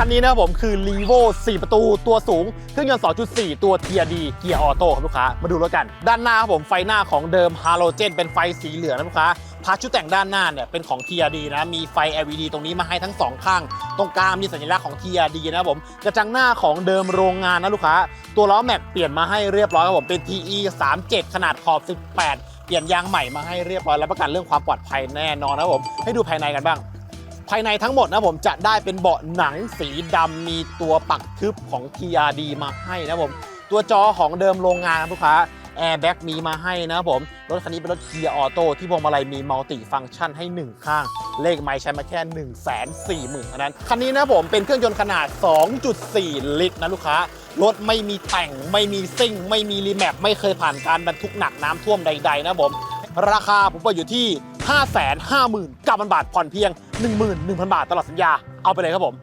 คันนี้นะครับผมคือ r e v o 4 ประตูตัวสูง เครื่องยนต์ 2.4 ตัว TRD เกียร์ออโต้ครับลูกค้า มาดูรถกัน ด้านหน้าครับผมไฟหน้าของเดิมฮาโลเจนเป็นไฟสีเหลืองนะลูกค้าพาร์ทชุดแต่งด้านหน้าเนี่ยเป็นของ TRD นะ มีไฟ LED ตรงนี้มาให้ทั้งสองข้าง ตรงกลางมีสัญลักษณ์ของ TRD นะผม กระจังหน้าของเดิมโรงงานนะลูกค้า ตัวล้อแม็กเปลี่ยนมาให้เรียบร้อยครับผม เป็น TE 37 ขนาดขอบ 18 เปลี่ยนยางใหม่มาให้เรียบร้อย แล้วประกันเรื่องความปลอดภัยแน่นอนนะผม ให้ดูภายในกันบ้าง ภายในทั้งหมดนะผมจะได้เป็นเบาะหนังสีดำมีตัวปักทึบของ TRD มาให้นะผมตัวจอของเดิมโรงงานครับลูกค้าแอร์แบ็กมีมาให้นะผม รถคันนี้เป็นรถเกียร์ออโต้ที่พวงมาลัยมีมัลติฟังก์ชันให้ 1 ข้าง เลขไม้ใช้มาแค่ 1 4 0 0 0 0เท่านั้น คันนี้นะผมเป็นเครื่องยนต์ขนาด 2.4 ลิตรนะลูกค้า รถไม่มีแต่ง ไม่มีซิ่ง ไม่มีรีแมปไม่เคยผ่านการบรรทุกหนักน้ำท่วมใด ๆ นะผม ราคาผมเปิดอยู่ที่ 5 5 0 0 0 0บาทผ่อนเพียง 11,000 บาทตลอดสัญญา เอาไปเลยครับผม